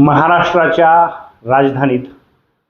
महाराष्ट्राच्या राजधानीत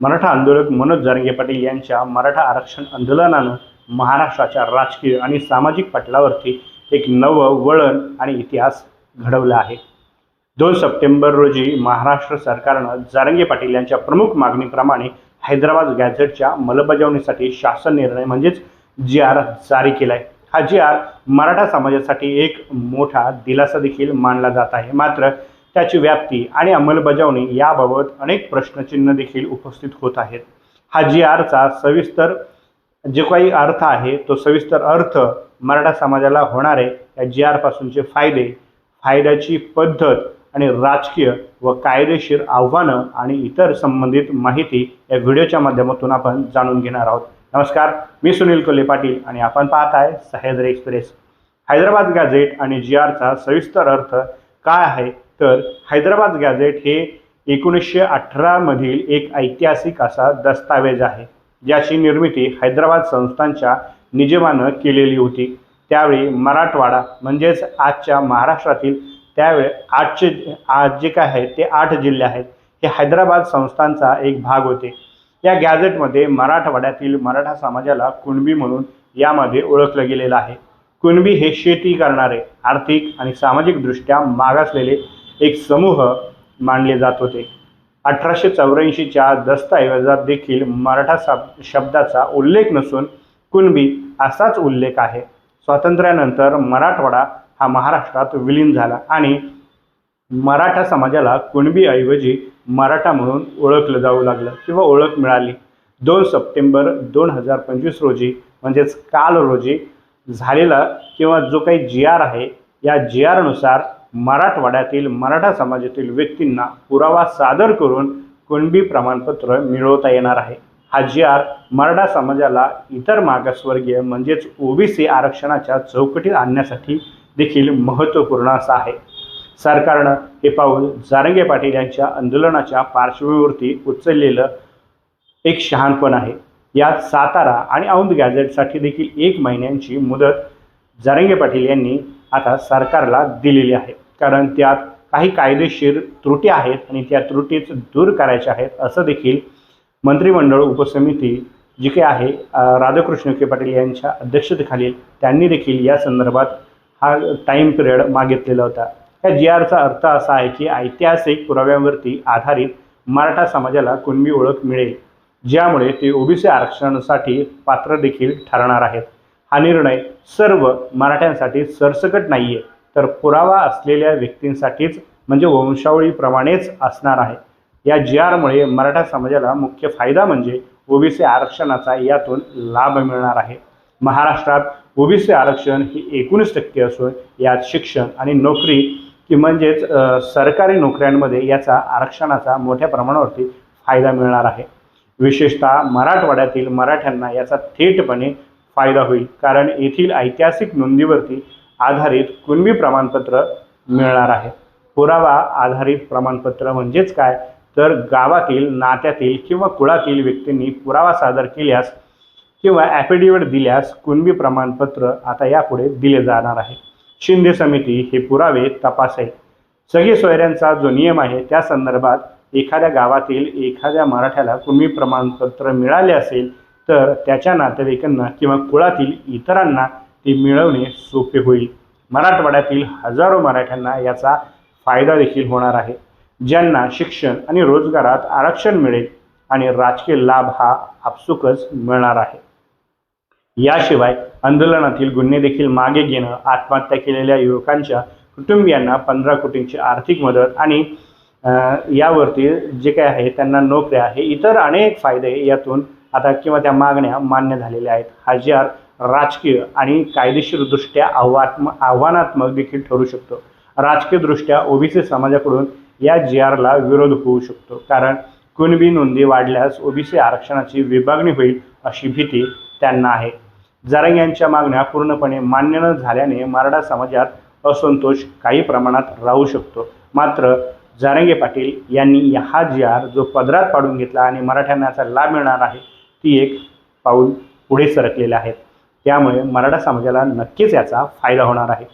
मराठा आंदोलक मनोज जारंगे पाटील यांच्या मराठा आरक्षण आंदोलनानं महाराष्ट्राच्या राजकीय आणि सामाजिक पटलावरती एक नवं वळण आणि इतिहास घडवला आहे. दोन सप्टेंबर रोजी महाराष्ट्र सरकारनं जारंगे पाटील यांच्या प्रमुख मागणीप्रमाणे हैदराबाद गॅझेटच्या अंमलबजावणीसाठी शासन निर्णय म्हणजेच जी आर जारी केला आहे हा जी आर मराठा समाजासाठी एक मोठा दिलासा देखील मानला जात आहे. मात्र त्याची व्याप्ती आणि अंमलबजावणी याबाबत अनेक प्रश्नचिन्ह देखील उपस्थित होत आहेत. हा जी आरचा सविस्तर जे काही अर्थ आहे तो सविस्तर अर्थ मराठा समाजाला होणारे या जी आरपासूनचे फायदे फायद्याची पद्धत आणि राजकीय व कायदेशीर आव्हानं आणि इतर संबंधित माहिती या व्हिडिओच्या माध्यमातून आपण जाणून घेणार आहोत. नमस्कार मी सुनील कोल्हे पाटील आणि आपण पाहत आहे सह्याद्री एक्सप्रेस. हैदराबाद गॅझेट आणि जी आरचा सविस्तर अर्थ काय आहे? तर हैदराबाद गॅझेट हे एकोणीसशे अठरामधील एक ऐतिहासिक असा दस्तावेज आहे. ज्याची निर्मिती हैदराबाद संस्थांच्या निजमानं केलेली होती. त्यावेळी मराठवाडा म्हणजेच आजच्या महाराष्ट्रातील त्यावेळी आजचे आज जे काय आहे ते आठ जिल्हे आहेत हे हैदराबाद संस्थांचा एक भाग होते. या गॅझेटमध्ये मराठवाड्यातील मराठा समाजाला कुणबी म्हणून यामध्ये ओळखलं गेलेलं आहे. कुणबी हे शेती करणारे आर्थिक आणि सामाजिकदृष्ट्या मागासलेले एक समूह मानले जात होते. अठराशे चौऱ्याऐंशीच्या दस्तऐवजात देखील मराठा शब शब्दाचा उल्लेख नसून कुणबी असाच उल्लेख आहे. स्वातंत्र्यानंतर मराठवाडा हा महाराष्ट्रात विलीन झाला आणि मराठा समाजाला कुणबीऐवजी मराठा म्हणून ओळखलं जाऊ लागलं किंवा ओळख मिळाली. दोन सप्टेंबर दोन हजार पंचवीस रोजी म्हणजेच काल रोजी झालेला किंवा जो काही जी आर आहे या जी आरनुसार मराठवाड्यातील मराठा समाजातील व्यक्तींना पुरावा सादर करून कुणबी प्रमाणपत्र मिळवता येणार आहे? हा जी आर मराठा समाजाला इतर मागासवर्गीय म्हणजेच ओबीसी आरक्षणाच्या चौकटीत आणण्यासाठी देखील महत्त्वपूर्ण असा आहे. सरकारनं हे पाऊल जारंगे पाटील यांच्या आंदोलनाच्या पार्श्वभूमीवरती उचललेलं एक शहाणपण आहे. यात सातारा आणि औंध गॅझेटसाठी देखील एक महिन्यांची मुदत जारंगे पाटील यांनी आता सरकारला दिलेली आहे. कारण त्यात काही कायदेशीर त्रुटी आहेत आणि त्या त्रुटीच दूर करायच्या आहेत असं देखील मंत्रिमंडळ उपसमिती जी काही आहे राधाकृष्ण के पाटील यांच्या अध्यक्षतेखालील त्यांनी देखील या संदर्भात हा टाईम पिरियड मागितलेला होता. या जी आरचा अर्थ असा आहे की ऐतिहासिक पुराव्यांवरती आधारित मराठा समाजाला कुणबी ओळख मिळेल ज्यामुळे ते ओबीसी आरक्षणासाठी पात्र देखील ठरणार आहेत. हा निर्णय सर्व मराठ्यांसाठी सरसकट नाही आहे तर पुरावा असलेल्या व्यक्तींसाठीच म्हणजे वंशावळीप्रमाणेच असणार आहे. या जी आरमुळे मराठा समाजाला मुख्य फायदा म्हणजे ओबीसी आरक्षणाचा यातून लाभ मिळणार आहे. महाराष्ट्रात ओबीसी आरक्षण ही एकोणीस टक्के असून यात शिक्षण आणि नोकरी की म्हणजेच सरकारी नोकऱ्यांमध्ये याचा आरक्षणाचा मोठ्या प्रमाणावरती फायदा मिळणार आहे. विशेषतः मराठवाड्यातील मराठ्यांना याचा थेटपणे फायदा होईल. कारण येथील ऐतिहासिक नोंदीवरती आधारित कुणबी प्रमाणपत्र मिळणार आहे. पुरावा आधारित प्रमाणपत्र म्हणजेच काय? तर गावातील नात्यातील किंवा कुळातील व्यक्तींनी पुरावा सादर केल्यास किंवा ॲफिडेविट दिल्यास कुणबी प्रमाणपत्र आता यापुढे दिले जाणार आहे. शिंदे समिती हे पुरावे तपासेल. सगळी सोयऱ्यांचा जो नियम आहे त्या संदर्भात एखाद्या गावातील एखाद्या मराठ्याला कुणबी प्रमाणपत्र मिळाले असेल तर त्याच्या नातेवाईकांना किंवा कुळातील इतरांना ते मिळवणे सोपे होईल. मराठवाड्यातील हजारो मराठ्यांना याचा फायदा देखील होणार आहे. ज्यांना शिक्षण आणि रोजगारात आरक्षण मिळेल आणि राजकीय लाभ हा आपसुकच मिळणार आहे. याशिवाय आंदोलनातील गुन्हे देखील मागे घेणं आत्महत्या केलेल्या युवकांच्या कुटुंबियांना पंधरा कोटींची आर्थिक मदत आणि यावरती जे काय आहे त्यांना नोकऱ्या हे इतर अनेक फायदे यातून आता किंवा त्या मागण्या मान्य झालेल्या आहेत. हा जी आर राजकीय आणि कायदेशीरदृष्ट्या आव्हात्म आव्हानात्मक देखील ठरू शकतो. राजकीयदृष्ट्या ओबीसी समाजाकडून या जी आरला विरोध होऊ शकतो. कारण कुणबी नोंदी वाढल्यास ओबीसी आरक्षणाची विभागणी होईल अशी भीती त्यांना आहे. जारंग यांच्या मागण्या पूर्णपणे मान्य न झाल्याने मराठा समाजात असंतोष काही प्रमाणात राहू शकतो. मात्र जारंगे पाटील यांनी हा जी आर जो पदरात पाडून घेतला आणि मराठ्यांना याचा लाभ मिळणार आहे ती एक पाऊल पुढे सरकलेले आहेत त्यामुळे मराठा समाजाला नक्कीच याचा फायदा होणार आहे.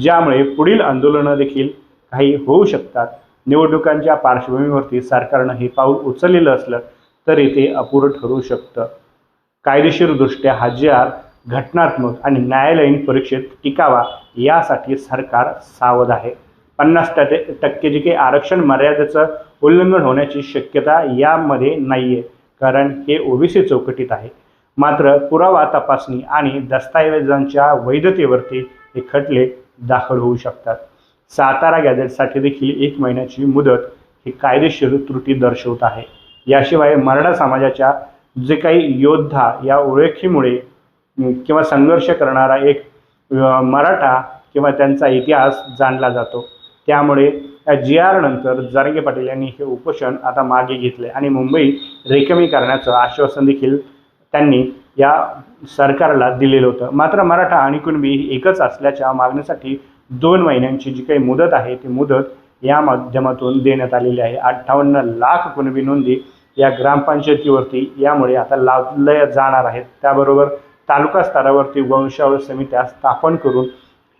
ज्यामुळे पुढील आंदोलनं देखील काही होऊ शकतात. निवडणुकांच्या पार्श्वभूमीवरती सरकारनं हे पाऊल उचललेलं असलं तरी ते अपुरं ठरू शकतं. कायदेशीरदृष्ट्या हजार घटनात्मक आणि न्यायालयीन परीक्षेत टिकावा यासाठी सरकार सावध आहे. पन्नास टक्के टक्के जे काही आरक्षण मर्यादेचं उल्लंघन होण्याची शक्यता यामध्ये नाही आहे कारण हे ओबीसी चौकटीत आहे. मात्र पुरावा तपासणी आणि दस्तऐवजांच्या वैधतेवरती हे खटले दाखल होऊ शकतात. सातारा गॅझेटसाठी देखील एक महिन्याची मुदत ही कायदेशीर त्रुटी दर्शवत आहे. याशिवाय मराठा समाजाच्या जे काही योद्धा या ओळखीमुळे किंवा संघर्ष करणारा एक मराठा किंवा त्यांचा इतिहास जाणला जातो. त्यामुळे जी आर नंतर जारंगे पाटील यांनी हे उपोषण आता मागे घेतले आणि मुंबई रेकमी करण्याचं आश्वासन देखील त्यांनी या सरकारला दिलेलं होतं. मात्र मराठा आणि कुणबी ही एकच असल्याच्या मागणीसाठी दोन महिन्यांची जी काही मुदत आहे ती मुदत या माध्यमातून देण्यात आलेली आहे. अठ्ठावन्न लाख कुणबी नोंदी या ग्रामपंचायतीवरती यामुळे आता लावल्या जाणार आहेत. त्याबरोबर तालुका स्तरावरती वंशावळ समित्या स्थापन करून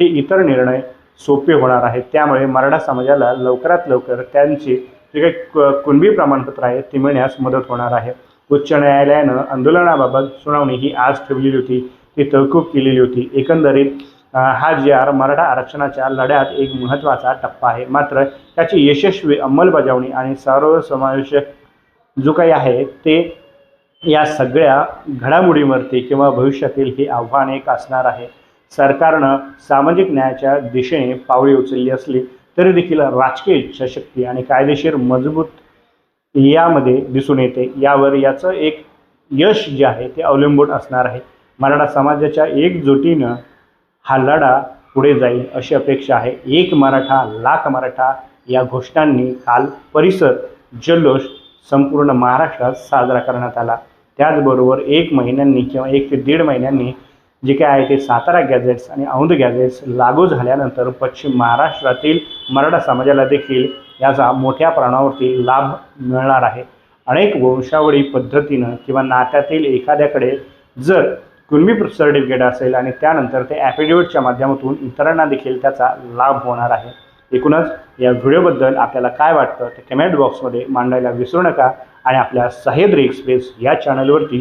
हे इतर निर्णय सोपे होणार आहे. त्यामुळे मराठा समाजाला लवकरात लवकर त्यांची जे काही क- कुणबी प्रमाणपत्र आहे ती मिळण्यास मदत होणार आहे. उच्च न्यायालयानं आंदोलनाबाबत सुनावणी ही आज ठेवलेली होती. ती तहकूब केलेली होती. एकंदरीत हा जी आर मराठा आरक्षणाच्या लढ्यात एक महत्त्वाचा टप्पा आहे. मात्र त्याची यशस्वी अंमलबजावणी आणि सर्वसमावेशक जो काही आहे ते या सगळ्या घडामोडींवरती किंवा भविष्यातील हे आव्हान एक असणार आहे. सरकारनं सामाजिक न्यायाच्या दिशेने पावले उचलली असली तरी देखील राजकीय इच्छाशक्ती आणि कायदेशीर मजबूत यामध्ये दिसून येते. यावर याचं एक यश जे आहे ते अवलंबून असणार आहे. मराठा समाजाच्या एकजुटीनं हा लढा पुढे जाईल अशी अपेक्षा आहे. एक मराठा लाख मराठा या घोषणांनी काल परिसर जल्लोष संपूर्ण महाराष्ट्रात साजरा करण्यात आला. त्याचबरोबर एक महिन्यांनी किंवा एक ते दीड महिन्यांनी जे काय आहे ते सातारा गॅझेट्स आणि औंध गॅझेट्स लागू झाल्यानंतर पश्चिम महाराष्ट्रातील मराठा समाजाला देखील याचा मोठ्या प्रमाणावरती लाभ मिळणार आहे. अनेक वंशावळी पद्धतीनं किंवा नात्यातील एखाद्याकडे जर कुणबी सर्टिफिकेट असेल आणि त्यानंतर ते ॲफिडेविटच्या माध्यमातून इतरांना देखील त्याचा लाभ होणार आहे. एकूणच या व्हिडिओबद्दल आपल्याला काय वाटतं ते कमेंट बॉक्समध्ये मांडायला विसरू नका आणि आपल्या सह्याद्री एक्सप्रेस या चॅनलवरती